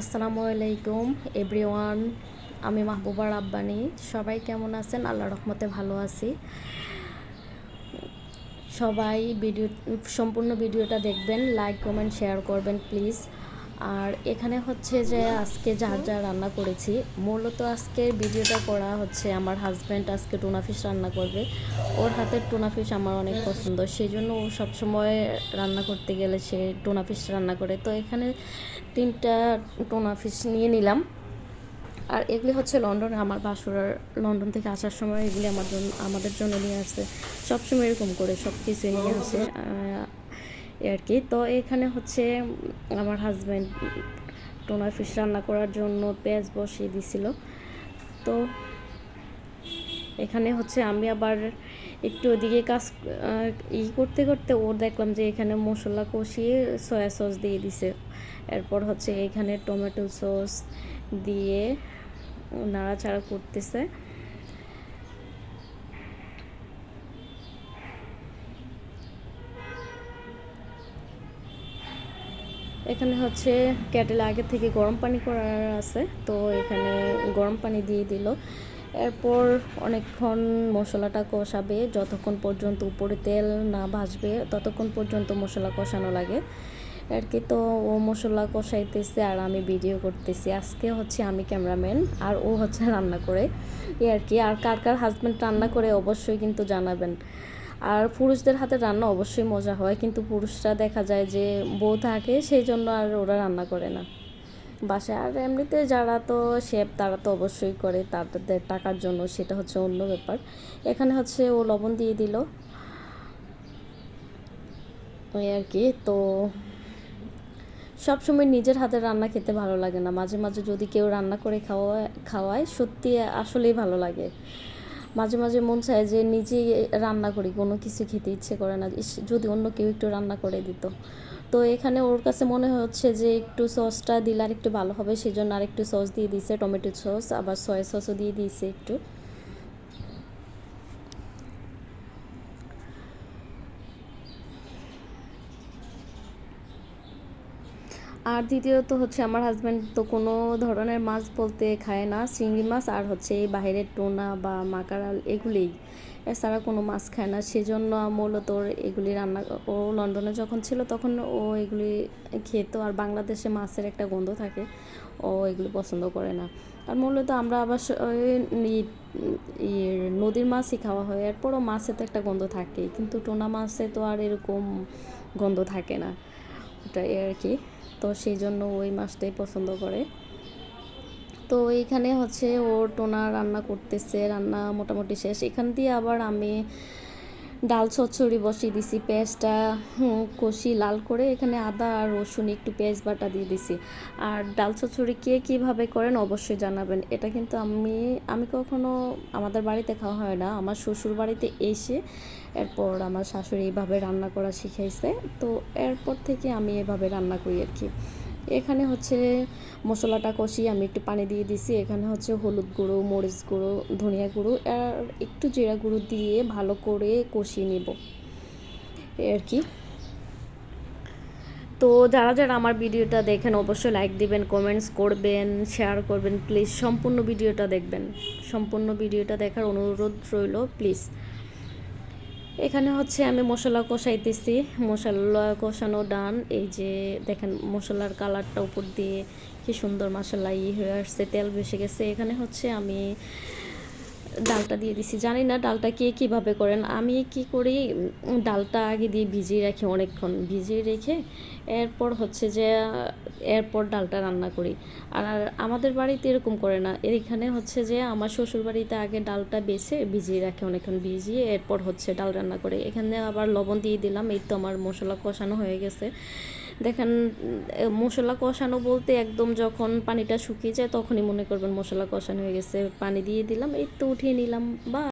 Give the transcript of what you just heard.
আসসালামু আলাইকুম, এভরিওয়ান, আমি মাহবুবা রাব্বানি সবাই কেমন আছেন? আল্লাহ রহমতে ভালো আছি। সবাই ভিডিও, সম্পূর্ণ ভিডিওটা দেখবেন, লাইক, কমেন্ট, শেয়ার করবেন, প্লিজ। আর এখানে হচ্ছে যে আজকে যা যা রান্না করেছি, মূলত আজকে ভিডিওটা করা হচ্ছে আমার হাজব্যান্ড আজকে টুনা ফিশ রান্না করবে। ওর হাতের টুনা ফিশ আমার অনেক পছন্দ সেই জন্য ও সবসময় রান্না করতে গেলে সে টুনা ফিশ রান্না করে। তো এখানে তিনটা টোনা ফিশ নিয়ে নিলাম। আর এগুলি হচ্ছে লন্ডনে, আমার বাসুরার লন্ডন থেকে আসার সময় এগুলি আমার জন্য, আমাদের জন্য নিয়ে আসে। সবসময় এরকম করে সব কিছু নিয়ে আসে। আর কি। তো এখানে হচ্ছে আমার হাজব্যান্ড টোনা ফিশ রান্না করার জন্য পেঁয়াজ বসিয়ে দিছিল। তো এখানে হচ্ছে আমি আবার একটু ওদিকে কাজ ই করতে করতে ওর দেখলাম যে এখানে মশলা কষিয়ে সয়া সস দিয়ে দিছে। এরপর হচ্ছে এখানে টমেটো সস দিয়ে নাড়াচাড়া করতেছে। এখানে হচ্ছে ক্যাটেল আগে থেকে গরম পানি করার আছে, তো এখানে গরম পানি দিয়ে দিল। এরপর অনেকক্ষণ মশলাটা কষাবে, যতক্ষণ পর্যন্ত উপরে তেল না ভাসবে, ততক্ষণ পর্যন্ত মশলা কষানো লাগে। আর কি, তো ও মশলা কষাইতেছে আর আমি ভিডিও করতেছি। আজকে হচ্ছে আমি ক্যামেরাম্যান আর ও হচ্ছে রান্না করে। আর কি, আর কার কার হাজব্যান্ড রান্না করে অবশ্যই কিন্তু জানাবেন। আর পুরুষদের হাতে রান্না অবশ্যই মজা হয়, কিন্তু পুরুষরা দেখা যায় যে বউ থাকে সেই জন্য আর ওরা রান্না করে না। বাসায়, আর এমনিতে যারা তো শেফ তারা তো অবশ্যই করে, তাদের টাকার জন্য সেটা হচ্ছে অন্য ব্যাপার। এখানে হচ্ছে ও লবণ দিয়ে দিল। ওই আর কি, তো সবসময় নিজের হাতে রান্না খেতে ভালো লাগে না। মাঝে মাঝে যদি কেউ রান্না করে খাওয়া খাওয়ায়, সত্যি আসলেই ভালো লাগে। মাঝে মাঝে মন চায় যে নিজেই রান্না করি, কোনো কিছু খেতে ইচ্ছে করে না। যদি অন্য কেউ একটু রান্না করে দিত। তো এখানে ওর কাছে মনে হচ্ছে যে একটু সসটা দিলে আর একটু ভালো হবে সেই জন্য আর একটু সস দিয়ে দিয়েছে, টমেটো সস, আবার সয়া সসও দিয়ে দিয়েছে একটু। আর দ্বিতীয়ত হচ্ছে আমার হাজব্যান্ড তো কোনো ধরনের মাছ বলতে খায় না, চিংড়ি মাছ আর হচ্ছে এই বাহিরের টোনা বা মাকারাল এগুলিই। এছাড়া কোনো মাছ খায় না, সেজন্য মূলত ওর এগুলি রান্না, ও লন্ডনে যখন ছিল তখন ও এগুলি খেত আর বাংলাদেশে মাছের একটা গন্ধ থাকে, ও এগুলি পছন্দ করে না। আর মূলত আমরা আবার নদীর মাছই খাওয়া হয়, এরপরও মাছে তো একটা গন্ধ থাকে কিন্তু টোনা মাছে তো আর এরকম গন্ধ থাকে না। ওটাই আর কি। তো সেই জন্য ওই মাছটাই পছন্দ করে। তো এইখানে হচ্ছে ওর টোনা রান্না করতেছে, রান্না মোটামুটি শেষ। এখান দিয়ে আবার আমি ডাল চচ্চড়ি বসিয়ে দিছি, পেঁয়াজটা কষি লাল করে এখানে আদা আর রসুন, একটু পেঁয়াজ বাটা দিয়ে দিছি। আর ডাল চচ্চড়ি কে কীভাবে করেন অবশ্যই জানাবেন। এটা কিন্তু আমি আমি কখনো আমাদের বাড়িতে খাওয়া হয় না। আমার শ্বশুর বাড়িতে এসে এরপর আমার শাশুড়ি এইভাবে রান্না করা শিখাইছে। তো এরপর থেকে আমি এভাবে রান্না করি আর কি। এখানে হচ্ছে মশলাটা কষিয়ে আমি একটু পানি দিয়ে দিছি। এখানে হচ্ছে হলুদ গুঁড়ো, মরিচ গুঁড়ো, ধনিয়া গুঁড়ো আর একটু জিরা গুঁড়ো দিয়ে ভালো করে কষিয়ে নেব। আর কি। তো যারা যারা আমার ভিডিওটা দেখেন অবশ্যই লাইক দিবেন কমেন্টস করবেন শেয়ার করবেন। প্লিজ সম্পূর্ণ ভিডিওটা দেখবেন। সম্পূর্ণ ভিডিওটা দেখার অনুরোধ রইল প্লিজ এখানে হচ্ছে আমি মশলা কষাইতেছি। মশলা কষানো ডান, এই যে দেখেন মশলার কালারটা উপর দিয়ে কি সুন্দর মশলা ইয়ে হয়ে আসছে, তেল ভেসে গেছে। এখানে হচ্ছে আমি ডালটা দিয়ে দিছি। জানি না ডালটা কে কীভাবে করেন। আমি কি করি ডালটা আগে দিয়ে ভিজিয়ে রাখি অনেকক্ষণ। ভিজিয়ে রেখে এরপর হচ্ছে যে, এরপর ডালটা রান্না করি। আর আমাদের বাড়িতে এরকম করে না। এখানে হচ্ছে যে, আমার শ্বশুর বাড়িতে আগে ডালটা বেছে ভিজিয়ে রাখে অনেকক্ষণ। ভিজিয়ে এরপর হচ্ছে ডাল রান্না করে। এখানে আবার লবণ দিয়ে দিলাম। এই তো আমার মশলা কষানো হয়ে গেছে। দেখেন মশলা কষানো বলতে একদম যখন পানিটা শুকিয়ে যায় তখনই মনে করবেন মশলা কষানো হয়ে গেছে। পানি দিয়ে দিলাম, এই তো উঠিয়ে নিলাম বা